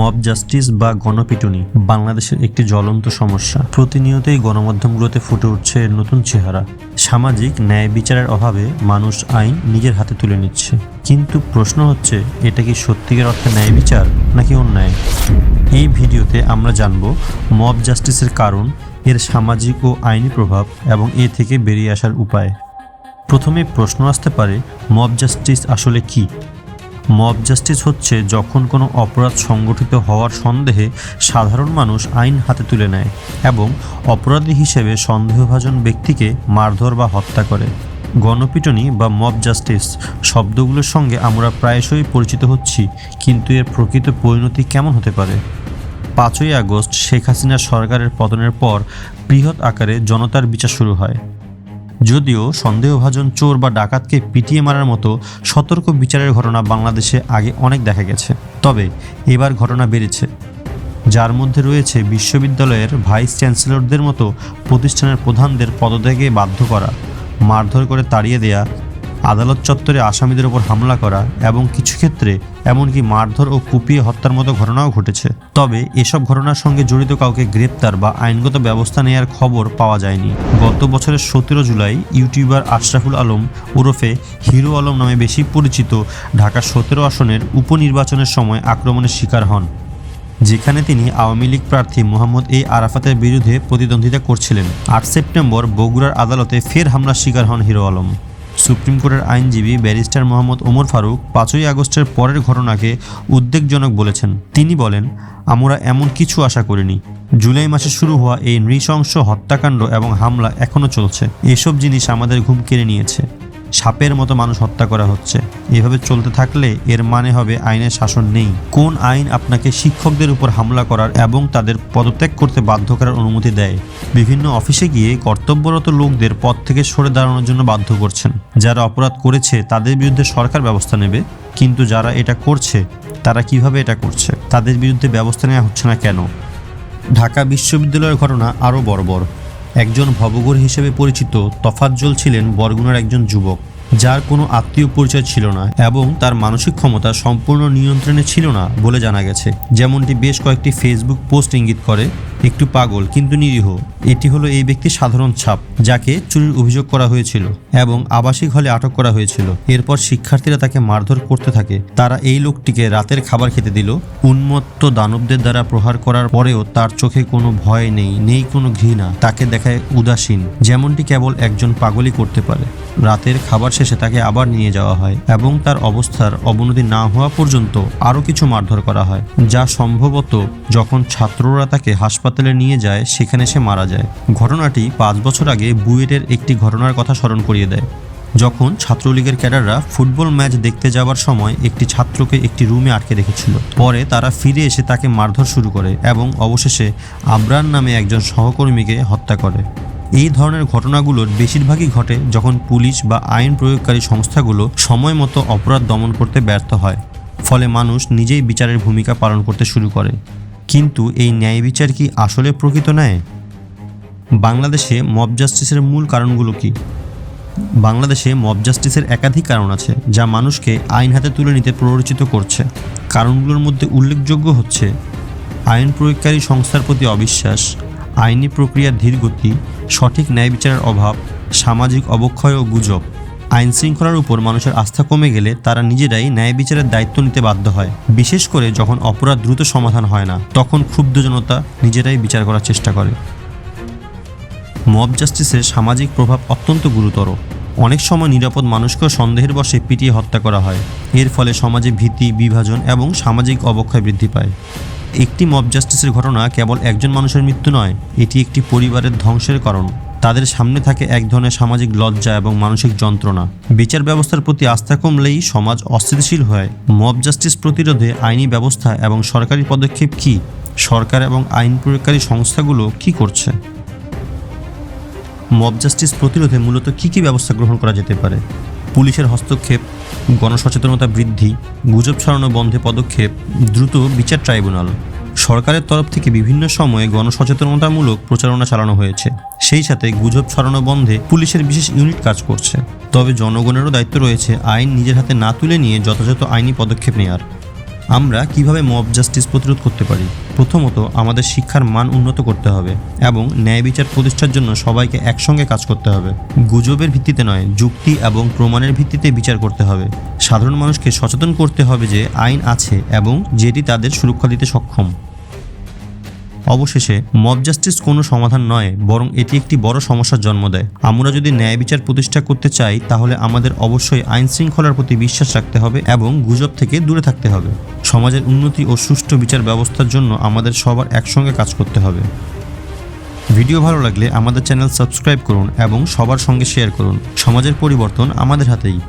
Mob justice বা গণপিটুনি বাংলাদেশের একটি জ্বলন্ত সমস্যা। প্রতিনিয়তই গণমাধ্যমগুলোতে ফুটে উঠছে নতুন চেহারা। সামাজিক ন্যায় বিচারের অভাবে মানুষ আইন নিজের হাতে তুলে নিচ্ছে। কিন্তু প্রশ্ন হচ্ছে, এটা কি সত্যিকার অর্থে ন্যায় বিচার নাকি অন্যায়? এই ভিডিওতে আমরা জানব মব জাস্টিসের কারণ, এর সামাজিক ও আইনি প্রভাব এবং এ থেকে বেরিয়ে আসার উপায়। প্রথমে প্রশ্ন আসতে পারে, মব জাস্টিস আসলে কি? মব জাস্টিস হচ্ছে যখন কোনো অপরাধ সংগঠিত হওয়ার সন্দেহে সাধারণ মানুষ আইন হাতে তুলে নেয় এবং অপরাধী হিসেবে সন্দেহভাজন ব্যক্তিকে মারধর বা হত্যা করে। গণপিটনি বা মব জাস্টিস শব্দগুলোর সঙ্গে আমরা প্রায়শই পরিচিত হচ্ছি, কিন্তু এর প্রকৃত পরিণতি কেমন হতে পারে? পাঁচই আগস্ট শেখ হাসিনা সরকারের পতনের পর বৃহৎ আকারে জনতার বিচার শুরু হয়। যদিও সন্দেহভাজন চোর বা ডাকাতকে পিটিয়ে মারার মতো সতর্ক বিচারের ঘটনা বাংলাদেশে আগে অনেক দেখা গেছে। তবে এবার ঘটনা বেড়েছে। যার মধ্যে রয়েছে বিশ্ববিদ্যালয়ের ভাইস চ্যান্সেলরদের মতো প্রতিষ্ঠানের প্রধানদের পদত্যাগে বাধ্য করা, মারধর করে তাড়িয়ে দেয়া আদালত চত্বরে আসামিদের ওপর হামলা করা এবং কিছু ক্ষেত্রে এমনকি মারধর ও কুপিয়ে হত্যার মতো ঘটনাও ঘটেছে। তবে এসব ঘটনার সঙ্গে জড়িত কাউকে গ্রেপ্তার বা আইনগত ব্যবস্থা নেয়ার খবর পাওয়া যায়নি। গত বছরের সতেরো জুলাই ইউটিউবার আশরাফুল আলম ওরফে হিরো আলম নামে বেশি পরিচিত ঢাকা সতেরো আসনের উপনির্বাচনের সময় আক্রমণের শিকার হন, যেখানে তিনি আওয়ামী লীগ প্রার্থী মোহাম্মদ এ আরাফাতের বিরুদ্ধে প্রতিদ্বন্দ্বিতা করছিলেন। আট সেপ্টেম্বর বগুড়ার আদালতে ফের হামলার শিকার হন হিরো আলম। সুপ্রিম কোর্টের আইনজীবী ব্যারিস্টার মোহাম্মদ ওমর ফারুক পাঁচই আগস্টের পরের ঘটনাকে উদ্বেগজনক বলেছেন। তিনি বলেন, আমরা এমন কিছু আশা করিনি। জুলাই মাসে শুরু হওয়া এই নৃশংস হত্যাকাণ্ড এবং হামলা এখনও চলছে। এসব জিনিস আমাদের ঘুম কেড়ে নিয়েছে। সাপের মতো মানুষ হত্যা করা হচ্ছে। এভাবে চলতে থাকলে এর মানে হবে আইনের শাসন নেই। কোন আইন আপনাকে শিক্ষকদের উপর হামলা করার এবং তাদের পদত্যাগ করতে বাধ্য করার অনুমতি দেয়? বিভিন্ন অফিসে গিয়ে কর্তব্যরত লোকদের পদ থেকে সরে দাঁড়ানোর জন্য বাধ্য করছেন। যারা অপরাধ করেছে, তাদের বিরুদ্ধে সরকার ব্যবস্থা নেবে। কিন্তু যারা এটা করছে, তারা কীভাবে এটা করছে? তাদের বিরুদ্ধে ব্যবস্থা নেওয়া হচ্ছে না কেন? ঢাকা বিশ্ববিদ্যালয়ের ঘটনা আরও বর্বর। একজন ভবঘুর হিসেবে পরিচিত তফাজ্জল ছিলেন বরগুনার একজন যুবক। যার কোনো আত্মীয় পরিচয় ছিল না এবং তার মানসিক ক্ষমতা সম্পূর্ণ নিয়ন্ত্রণে ছিল না বলে জানা গেছে। যেমনটি বেশ কয়েকটি ফেসবুক পোস্ট ইঙ্গিত করে, একটু পাগল কিন্তু নিরীহ। এটি হলো এই ব্যক্তির সাধারণ ছাপ, যাকে চুরির অভিযোগ করা হয়েছিল এবং আবাসিক হলে আটক করা হয়েছিল। এরপর শিক্ষার্থীরা তাকে মারধর করতে থাকে। তারা এই লোকটিকে রাতের খাবার খেতে দিল। উন্মত্ত দানবদের দ্বারা প্রহার করার পরেও তার চোখে কোনো ভয় নেই নেই কোনো ঘৃণা। তাকে দেখায় উদাসীন, যেমনটি কেবল একজন পাগলই করতে পারে। রাতের খাবার শেষে তাকে আবার নিয়ে যাওয়া হয় এবং তার অবস্থার অবনতি না হওয়া পর্যন্ত আরও কিছু মারধর করা হয়, যা সম্ভবত যখন ছাত্ররা তাকে হাসপাতালে নিয়ে যায় সেখানে সে মারা যায়। ঘটনাটি পাঁচ বছর আগে বুয়েটের একটি ঘটনার কথা স্মরণ করিয়ে দেয়, যখন ছাত্রলীগের ক্যাডাররা ফুটবল ম্যাচ দেখতে যাওয়ার সময় একটি ছাত্রকে একটি রুমে আটকে রেখেছিল। পরে তারা ফিরে এসে তাকে মারধর শুরু করে এবং অবশেষে আবরান নামে একজন সহকর্মীকে হত্যা করে। এই ধরনের ঘটনাগুলোর বেশিরভাগই ঘটে যখন পুলিশ বা আইন প্রয়োগকারী সংস্থাগুলো সময় মতো অপরাধ দমন করতে ব্যর্থ হয়। ফলে মানুষ নিজেই বিচারের ভূমিকা পালন করতে শুরু করে। কিন্তু এই ন্যায় বিচার কি আসলে প্রকৃত ন্যায়? বাংলাদেশে মব জাস্টিসের মূল কারণগুলো কি? বাংলাদেশে মব জাস্টিসের একাধিক কারণ আছে যা মানুষকে আইন হাতে তুলে নিতে প্ররোচিত করছে। কারণগুলোর মধ্যে উল্লেখযোগ্য হচ্ছে আইন প্রয়োগকারী সংস্থার প্রতি অবিশ্বাস আইনি প্রক্রিয়ার ধীরগতি সঠিক ন্যায় বিচারের অভাব, সামাজিক অবক্ষয় ও গুজব আইন শৃঙ্খলার উপর মানুষের আস্থা কমে গেলে তারা নিজেরাই ন্যায় বিচারের দায়িত্ব নিতে বাধ্য হয়। বিশেষ করে যখন অপরাধ দ্রুত সমাধান হয় না, তখন ক্ষুব্ধ জনতা নিজেরাই বিচার করার চেষ্টা করে। মব জাস্টিসের সামাজিক প্রভাব অত্যন্ত গুরুতর। অনেক সময় নিরাপদ মানুষকেও সন্দেহের বশে পিটিয়ে হত্যা করা হয়। এর ফলে সমাজে ভীতি, বিভাজন এবং সামাজিক অবক্ষয় বৃদ্ধি পায়। একটি মব জাস্টিসের ঘটনা কেবল একজন মানুষের মৃত্যু নয়, এটি একটি পরিবারের ধ্বংসের কারণ। তাদের সামনে থাকে এক ধরনের সামাজিক লজ্জা এবং মানসিক যন্ত্রণা। বিচার ব্যবস্থার প্রতি আস্থা কমলেই সমাজ অস্থিতিশীল হয়। মব জাস্টিস প্রতিরোধে আইনি ব্যবস্থা এবং সরকারি পদক্ষেপ কী? সরকার এবং আইন প্রয়োগকারী সংস্থাগুলো কি করছে? মব জাস্টিস প্রতিরোধে মূলত কী কী ব্যবস্থা গ্রহণ করা যেতে পারে? পুলিশের হস্তক্ষেপ, গণসচেতনতা বৃদ্ধি, গুজব ছড়ানো বন্ধে পদক্ষেপ, দ্রুত বিচার ট্রাইব্যুনাল। সরকারের তরফ থেকে বিভিন্ন সময়ে গণসচেতনতামূলক প্রচারণা চালানো হয়েছে। সেই সাথে গুজব ছড়ানো বন্ধে পুলিশের বিশেষ ইউনিট কাজ করছে। তবে জনগণেরও দায়িত্ব রয়েছে আইন নিজের হাতে না তুলে নিয়ে যথাযথ আইনি পদক্ষেপ নেওয়ার আমরা কীভাবে মব জাস্টিস প্রতিরোধ করতে পারি? প্রথমত, আমাদের শিক্ষার মান উন্নত করতে হবে এবং ন্যায় বিচার প্রতিষ্ঠার জন্য সবাইকে একসঙ্গে কাজ করতে হবে। গুজবের ভিত্তিতে নয়, যুক্তি এবং প্রমাণের ভিত্তিতে বিচার করতে হবে। সাধারণ মানুষকে সচেতন করতে হবে যে আইন আছে এবং যেটি তাদের সুরক্ষা দিতে সক্ষম। অবশেষে মব জাস্টিস কোনো সমাধান নয়, বরং এটি একটি বড় সমস্যার জন্ম দেয়। আমরা যদি ন্যায় বিচার প্রতিষ্ঠা করতে চাই, তাহলে আমাদের অবশ্যই আইন শৃঙ্খলার প্রতি বিশ্বাস রাখতে হবে এবং গুজব থেকে দূরে থাকতে হবে। সমাজের উন্নতি ও সুষ্ঠু বিচার ব্যবস্থার জন্য আমাদের সবার একসঙ্গে কাজ করতে হবে। ভিডিও ভালো লাগলে আমাদের চ্যানেল সাবস্ক্রাইব করুন এবং সবার সঙ্গে শেয়ার করুন। সমাজের পরিবর্তন আমাদের হাতেই।